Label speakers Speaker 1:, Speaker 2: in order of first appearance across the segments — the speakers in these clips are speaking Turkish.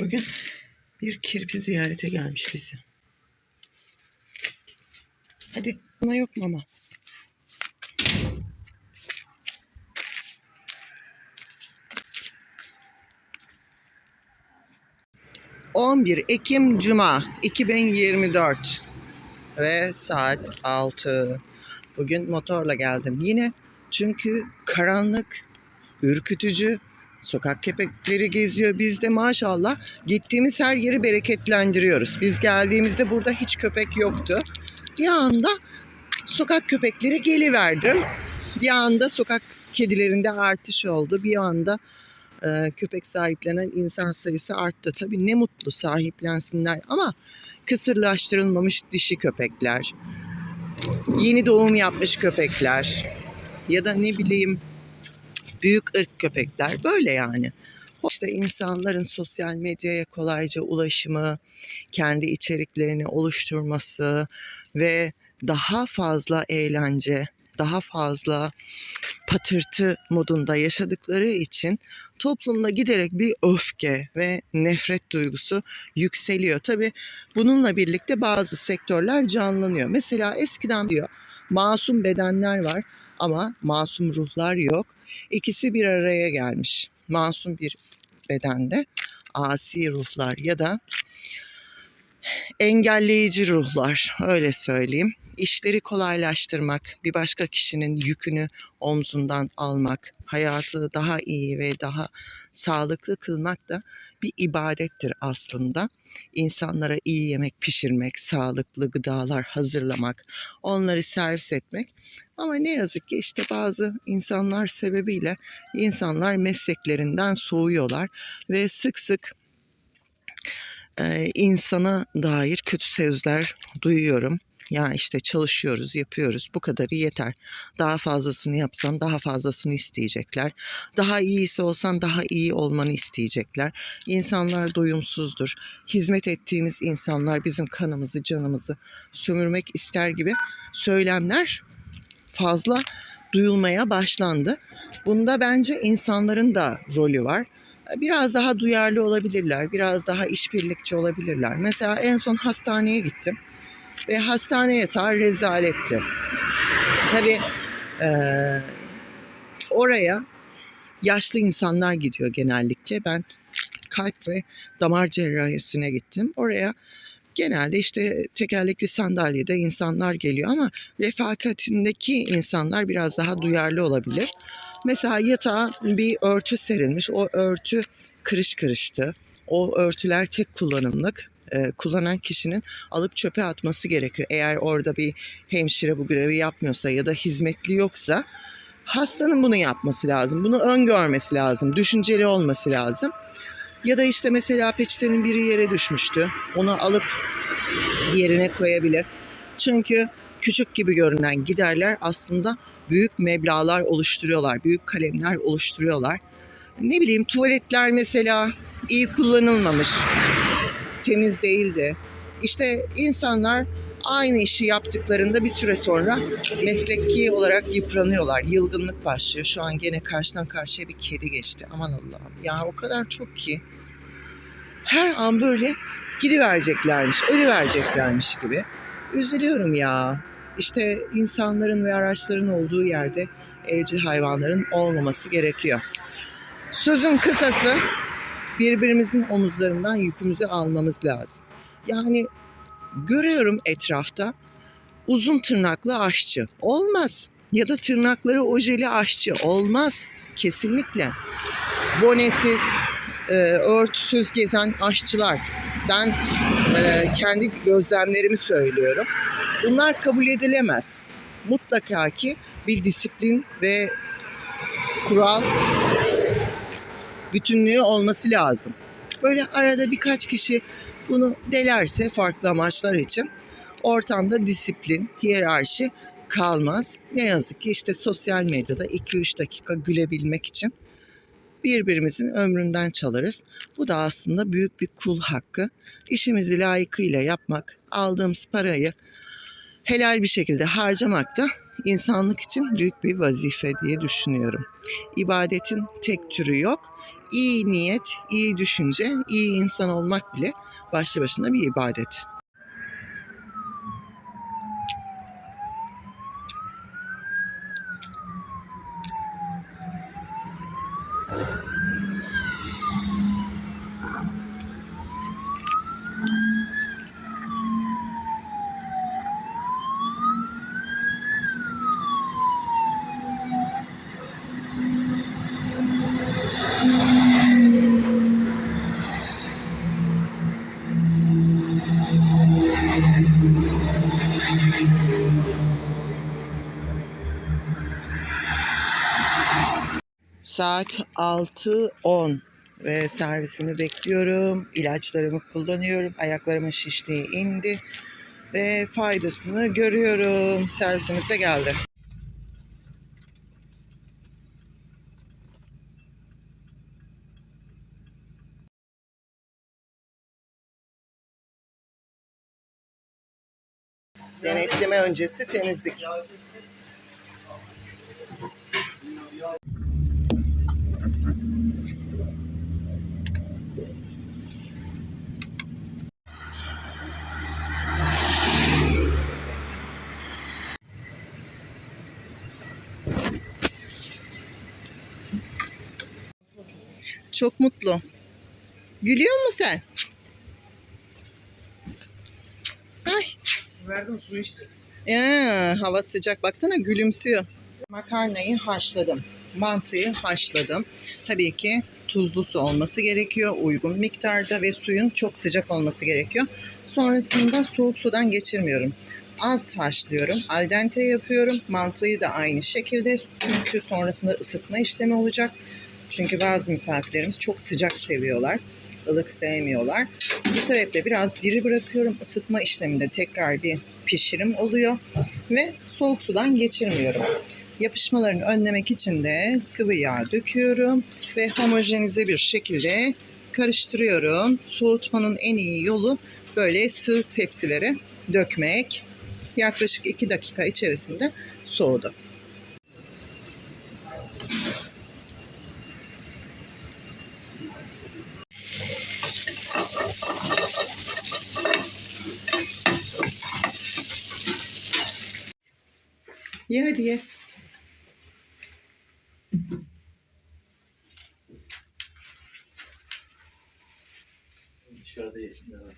Speaker 1: Bugün bir kirpi ziyarete gelmiş bizi. Hadi bana yok mama. ...11 Ekim Cuma 2024 ve saat 6. Bugün motorla geldim yine çünkü karanlık, ürkütücü, sokak köpekleri geziyor. Biz de maşallah gittiğimiz her yeri bereketlendiriyoruz. Biz geldiğimizde burada hiç köpek yoktu. Bir anda sokak köpekleri geliverdim. Bir anda sokak kedilerinde artış oldu. Bir anda e, köpek sahiplenen insan sayısı arttı. Tabii ne mutlu sahiplensinler ama kısırlaştırılmamış dişi köpekler, yeni doğum yapmış köpekler ya da ne bileyim büyük ırk köpekler böyle yani. İşte insanların sosyal medyaya kolayca ulaşımı, kendi içeriklerini oluşturması ve daha fazla eğlence, daha fazla patırtı modunda yaşadıkları için toplumda giderek bir öfke ve nefret duygusu yükseliyor. Tabii bununla birlikte bazı sektörler canlanıyor. Mesela eskiden diyor masum bedenler var ama masum ruhlar yok. İkisi bir araya gelmiş. Masum bir bedende asi ruhlar ya da engelleyici ruhlar öyle söyleyeyim. İşleri kolaylaştırmak, bir başka kişinin yükünü omzundan almak, hayatı daha iyi ve daha sağlıklı kılmak da bir ibadettir aslında. İnsanlara iyi yemek pişirmek, sağlıklı gıdalar hazırlamak, onları servis etmek ama ne yazık ki işte bazı insanlar sebebiyle insanlar mesleklerinden soğuyorlar ve sık sık e, insana dair kötü sözler duyuyorum. Ya işte çalışıyoruz, yapıyoruz. Bu kadarı yeter. Daha fazlasını yapsan daha fazlasını isteyecekler. Daha iyisi olsan daha iyi olmanı isteyecekler. İnsanlar doyumsuzdur. Hizmet ettiğimiz insanlar bizim kanımızı, canımızı sömürmek ister gibi söylemler fazla duyulmaya başlandı. Bunda bence insanların da rolü var. Biraz daha duyarlı olabilirler, biraz daha işbirlikçi olabilirler. Mesela en son hastaneye gittim ve hastane yatağı rezaletti. Tabii eee, oraya yaşlı insanlar gidiyor genellikle. Ben kalp ve damar cerrahisine gittim. Oraya genelde işte tekerlekli sandalyede insanlar geliyor ama refakatindeki insanlar biraz daha duyarlı olabilir. Mesela yatağa bir örtü serilmiş. O örtü kırış kırıştı. O örtüler tek kullanımlık. Ee, kullanan kişinin alıp çöpe atması gerekiyor. Eğer orada bir hemşire bu görevi yapmıyorsa ya da hizmetli yoksa hastanın bunu yapması lazım. Bunu öngörmesi lazım. Düşünceli olması lazım. Ya da işte mesela peçetenin biri yere düşmüştü. Onu alıp yerine koyabilir. Çünkü küçük gibi görünen giderler aslında büyük meblağlar oluşturuyorlar. Büyük kalemler oluşturuyorlar. Ne bileyim tuvaletler mesela iyi kullanılmamış. Temiz değildi. İşte insanlar aynı işi yaptıklarında bir süre sonra mesleki olarak yıpranıyorlar. Yılgınlık başlıyor. Şu an gene karşıdan karşıya bir kedi geçti. Aman Allah'ım. Ya o kadar çok ki. Her an böyle gidivereceklermiş, ölüvereceklermiş gibi. Üzülüyorum ya. İşte insanların ve araçların olduğu yerde evcil hayvanların olmaması gerekiyor. Sözün kısası birbirimizin omuzlarından yükümüzü almamız lazım. Yani görüyorum etrafta uzun tırnaklı aşçı. Olmaz. Ya da tırnakları ojeli aşçı. Olmaz. Kesinlikle. Bonesiz, e, örtüsüz gezen aşçılar. Ben e, kendi gözlemlerimi söylüyorum. Bunlar kabul edilemez. Mutlaka ki bir disiplin ve kural bütünlüğü olması lazım. Böyle arada birkaç kişi bunu delerse farklı amaçlar için ortamda disiplin, hiyerarşi kalmaz. Ne yazık ki işte sosyal medyada 2-3 dakika gülebilmek için birbirimizin ömründen çalarız. Bu da aslında büyük bir kul hakkı. İşimizi layıkıyla yapmak, aldığımız parayı helal bir şekilde harcamak da insanlık için büyük bir vazife diye düşünüyorum. İbadetin tek türü yok. İyi niyet, iyi düşünce, iyi insan olmak bile başlı başına bir ibadet. Saat 6.10 ve servisimi bekliyorum. İlaçlarımı kullanıyorum. Ayaklarımın şiştiği indi ve faydasını görüyorum. Servisimiz de geldi. Denetleme öncesi temizlik. Çok mutlu. Gülüyor musun sen? Ay.
Speaker 2: Verdim su işte.
Speaker 1: Ya, hava sıcak. Baksana gülümsüyor. Makarnayı haşladım. Mantıyı haşladım. Tabii ki tuzlu su olması gerekiyor. Uygun miktarda ve suyun çok sıcak olması gerekiyor. Sonrasında soğuk sudan geçirmiyorum. Az haşlıyorum. Al dente yapıyorum. Mantıyı da aynı şekilde. Çünkü sonrasında ısıtma işlemi olacak. Çünkü bazı misafirlerimiz çok sıcak seviyorlar. ılık sevmiyorlar. Bu sebeple biraz diri bırakıyorum. Isıtma işleminde tekrar bir pişirim oluyor. Ve soğuk sudan geçirmiyorum. Yapışmalarını önlemek için de sıvı yağ döküyorum. Ve homojenize bir şekilde karıştırıyorum. Soğutmanın en iyi yolu böyle sığ tepsilere dökmek. Yaklaşık 2 dakika içerisinde soğudu. Ye hadi ye.
Speaker 2: Dışarıda yesin. evet.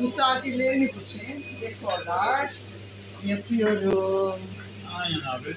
Speaker 1: Misafirlerimiz için dekorlar yapıyorum.
Speaker 2: Aynen abi.